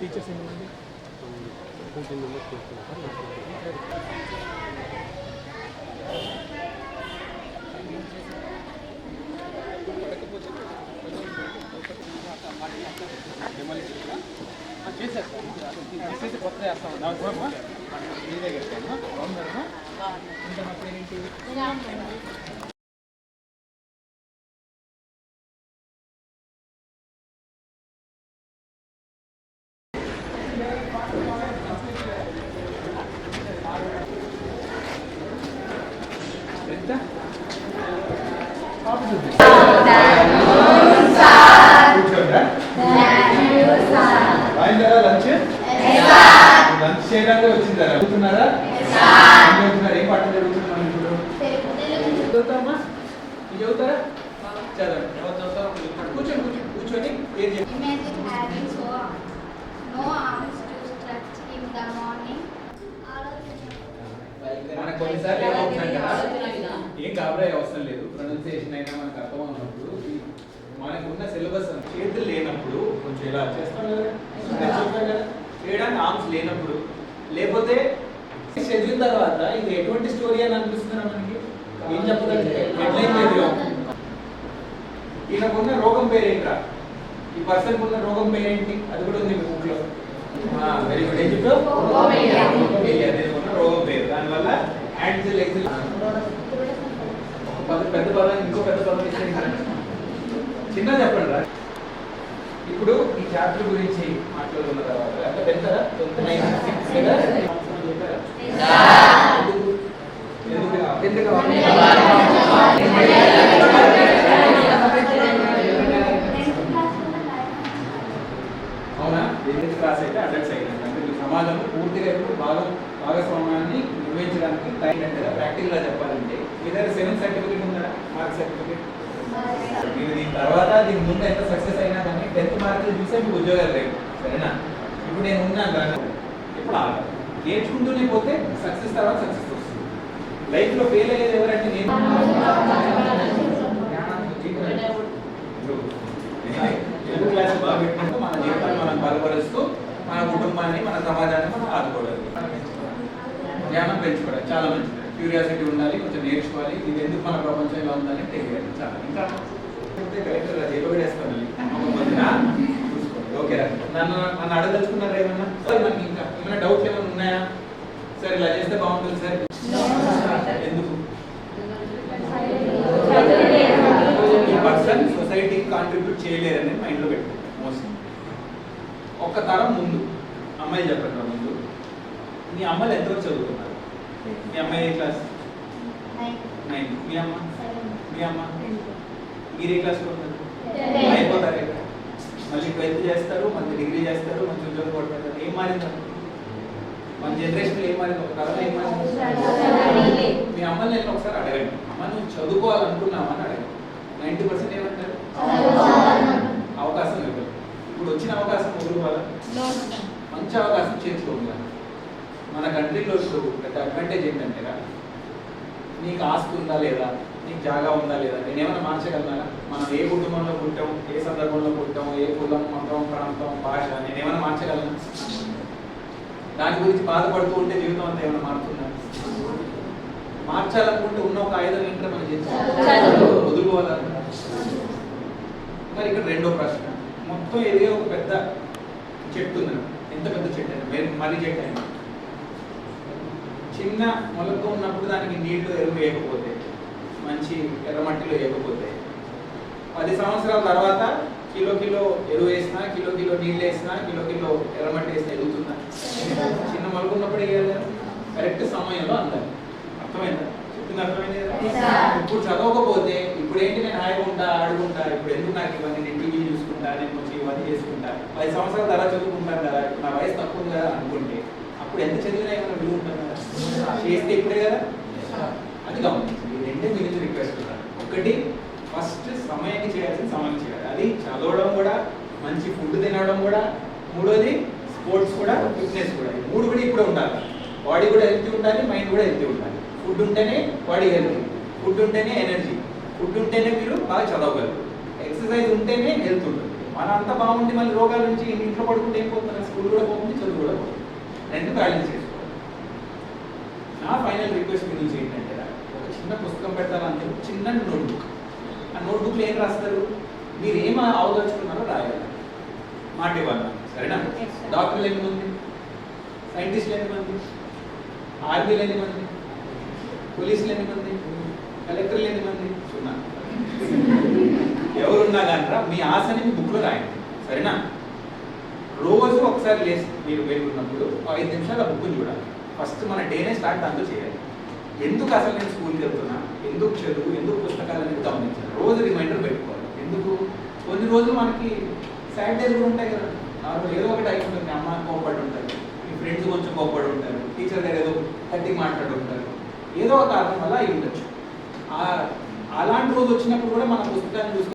Teachers ఏమండి fourteen members చేశారు చేసేసి కొత్త చేస్తాం నాకు కూడా మీ దగ్గర బాగున్నారా ఇంకా నా పేరేంటి ఎంత పాప చూపి కూర్చోండి రాయిందారా లంచ్ లంచ్ చేయడానికి వచ్చిందా చదువుతున్నారా ఏం చదువుతున్నారు ఏం పాఠం చదువుతున్నారు మనం ఇప్పుడు చదువుతామా ఇది చదువుతారా చదవండి ఎవరు చదువుతారో ఒకరు చెప్పండి. కూర్చోండి కూర్చోండి కూర్చొని ఏం చెప్పండి Imagine having so లేనప్పుడు చేస్తాం కదా. చెప్తాం కదా. చేయడానికి ఆర్మ్స్ లేనప్పుడు. లేకపోతే చదివిన తర్వాత ఇది ఎటువంటి స్టోరీ అని అనిపిస్తున్నా మనకి? ఏం చెప్పదంటే హెడ్లైన్ చదివాం ఈయనకున్న రోగం పేరేంట్రా? ఈ పర్సన్ ఉన్న రోగం పేరేంటి? అది కూడా ఉంది మీ బుక్లో వెరీ గుడ్ ఏం చెప్పావు? రోగం పేరు. దానివల్ల యాంటిల్ ఎక్సిల్ పెద్ద పదం ఇంకో పెద్ద పదం ఇచ్చేయండి చిన్న చెప్పండి రా ఇప్పుడు ఈ చాప్టర్ గురించి మాట్లాడుకున్న తర్వాత అంటే ఎందుకు అవునా? ఎనిమిది క్లాస్ అయితే అడల్ట్స్ అయినాయి అంటే మీ సమాజం పూర్తిగా ఇప్పుడు భాగం భాగస్వామ్యాన్ని నిర్వహించడానికి ప్రాక్టికల్గా చెప్పాలంటే మీ దగ్గర సెవెన్ సర్టిఫికేట్ ఉందా? మార్క్ సర్టిఫికేట్ మీరు దీని తర్వాత దీని ముందు ఎంత సక్సెస్ అయినా కానీ టెన్త్ మార్కులు చూసే మీకు ఉద్యోగాలు లేవు. సరేనా? ఇప్పుడు నేను ఉన్నాను కానీ ఇప్పుడు ఆగదు. నేర్చుకుంటూనే పోతే సక్సెస్ తర్వాత సక్సెస్ వస్తుంది. లైఫ్లో ఫెయిల్ అయ్యేది ఎవరంటే నేను. క్లాస్ బాగా పెట్టుకుంటూ మన జీవితాన్ని మనం బలపరుస్తూ మన కుటుంబాన్ని మన సమాజాన్ని మనం ఆదుకోవడం? జ్ఞానం పెంచుకోవడం చాలా మంచిది. క్యూరియాసిటీ ఉండాలి కొంచెం నేర్చుకోవాలి ఇది ఎందుకు మన ప్రపంచం ఇలా ఉందని తెలియాలి చాలా. ఇంకా కలెక్టర్ అది ఏదో చూసుకోండి. ఓకే నన్ను నన్ను అడగదలుచుకున్నారా ఏమన్నా? సార్ మనకి ఇంకా ఏమైనా డౌట్స్ ఏమైనా ఉన్నాయా? సార్ ఇలా చేస్తే బాగుంటుంది సార్. ఎందుకు? పర్సన్ సొసైటీకి కాంట్రిబ్యూట్ చేయలేరని మైండ్లో పెట్టు మోస్ట్ ఒక్క తరం ముందు అమ్మాయి చెప్పండి ముందు మీ అమ్మలు ఎంతవరకు చదువుతున్నారు మీ అమ్మాయి ఏ క్లాస్? నైన్ మీ అమ్మ? మీ అమ్మ? మీరు ఏ క్లాస్లో ఉన్నారు అయిపోతారు మళ్ళీ ట్వెల్త్ చేస్తారు మళ్ళీ డిగ్రీ చేస్తారు మంచి ఉద్యోగం కొడతారు. ఏం మారింది మన జనరేషన్లో ఏం మారింది? ఒక తరం ఏం మారింది? మీ అమ్మని నేను ఒకసారి అడగండి. అమ్మ నువ్వు చదువుకోవాలనుకున్నామని అడగండి. నైంటీ పర్సెంట్ ఏమంటారు? అవకాశం ఇవ్వదు ఇప్పుడు వచ్చిన అవకాశం వదులుకోవాలా మంచి అవకాశం చేసుకోగల మన కంట్రీలో పెద్ద అడ్వాంటేజ్ ఏంటంటే నీకు ఆస్తి ఉందా లేదా నీకు జాగా ఉందా లేదా నేను ఏమైనా మార్చగలనా? మనం ఏ కుటుంబంలో పుట్టాం ఏ సందర్భంలో పుట్టాం ఏ కులం మతం ప్రాంతం భాష నేను ఏమైనా మార్చగలను? దాని గురించి బాధపడుతూ ఉంటే జీవితం అంతా ఏమైనా మారుతుందా? మార్చాలనుకుంటే ఉన్న ఒక ఆయుధం ఏంటో మనం. వదులుకోవాలా? మరి ఇక్కడ రెండో ప్రశ్న. మొత్తం ఏదో ఒక పెద్ద చెట్టు ఉంది ఎంత పెద్ద చెట్టు అయినా? మరి- చెట్టు అయినా. చిన్న మొలక ఉన్నప్పుడు దానికి నీళ్ళు ఎరువు వేయకపోతే మంచి ఎర్రమట్టిలో వేయకపోతే పది సంవత్సరాల తర్వాత కిలో కిలో ఎరువు వేసినా కిలో కిలో నీళ్ళు వేసినా కిలో కిలో ఎర్రమట్టి వేసినా ఎదుగుతుందా? చిన్న మొలక ఉన్నప్పుడు వేయాలి. కరెక్ట్ సమయంలో అందాలి అర్థమైందా? చెప్పింది అర్థమైంది. ఇప్పుడు చదవకపోతే ఇప్పుడు ఏంటి నేను హాయిగా ఉంటా ఆడుకుంటా ఇప్పుడు ఎందుకు నాకు ఇవన్నీ నేను టీవీ చూసుకుంటా నేను కొంచెం ఇవన్నీ చేసుకుంటా? పది సంవత్సరాల తర్వాత చదువుకుంటాను కదా. నా వయసు తక్కువ కదా అనుకుంటే అప్పుడు ఎంత చదివినా ఏమైనా విలువ ఉంటుంది కదా చేస్తే ఇప్పుడే కదా? అది గమనించండి. రెండే మీ నుంచి రిక్వెస్ట్ ఉన్నాను ఒకటి ఫస్ట్ సమయానికి చేయాల్సిన సమయం చేయాలి. అది చదవడం కూడా మంచి ఫుడ్ తినడం కూడా మూడోది స్పోర్ట్స్ కూడా ఫిట్నెస్ కూడా. మూడు కూడా ఇప్పుడే ఉండాలి. బాడీ కూడా హెల్తీ ఉండాలి మైండ్ కూడా హెల్తీ ఉండాలి. ఫుడ్ ఉంటేనే బాడీ హెల్తీ ఫుడ్ ఉంటేనే ఎనర్జీ ఫుడ్ ఉంటేనే మీరు బాగా చదవగలరు. ఎక్సర్సైజ్ ఉంటేనే హెల్త్ ఉంటుంది. మన అంతా బాగుండి మళ్ళీ రోగాల నుంచి ఇంట్లో పడుకుంటే ఏం పోతున్నారు స్కూల్ కూడా పోతుంది చదువు కూడా పోతుంది. రెండు బ్యాలెన్స్ చేసుకోవాలి నా ఫైనల్ రిక్వెస్ట్ మీ నుంచి ఏంటంటే ఒక చిన్న పుస్తకం చెప్పి చిన్న నోట్బుక్ ఆ నోట్బుక్లో ఏం రాస్తారు? మీరు ఏం అవదలుచుకున్నారో రాయాలి? మాట ఇవ్వాలి. సరేనా. డాక్టర్లు ఎంతమంది సైంటిస్టులు ఎంతమంది ఆర్మీలు ఎంతమంది పోలీసులు ఎంతమంది కలెక్టర్లు ఎంతమంది సున్నా. ఎవరున్నా కానీ మీ ఆశని మీ బుక్లో రాయండి. సరేనా? రోజు ఒకసారి లేచి మీరు వెళ్ళున్నప్పుడు ఐదు నిమిషాలు ఆ బుక్ని చూడాలి. ఫస్ట్ మన డేనే స్టార్ట్ దాంతో చేయాలి. ఎందుకు అసలు నేను స్కూల్కి వెళ్తున్నా? ఎందుకు చదువు? ఎందుకు పుస్తకాలు అనేది గమనించాను రోజు రిమైండర్ పెట్టుకోవాలి. ఎందుకు? కొన్ని రోజులు మనకి సాడ్ డేస్ కూడా ఉంటాయి కదా. నార్మల్ ఏదో ఒకటి అయిపోతుంది. మీ అమ్మ కోప్పడి ఉంటారు. మీ ఫ్రెండ్స్ కొంచెం కోపడి ఉంటారు. టీచర్ దగ్గర ఏదో గట్టిగా మాట్లాడి ఉంటారు. ఏదో ఒక కారణం వల్ల అయి ఉండొచ్చు. అలాంటి రోజు వచ్చినప్పుడు కూడా మన పుస్తకాన్ని చూసుకుంటే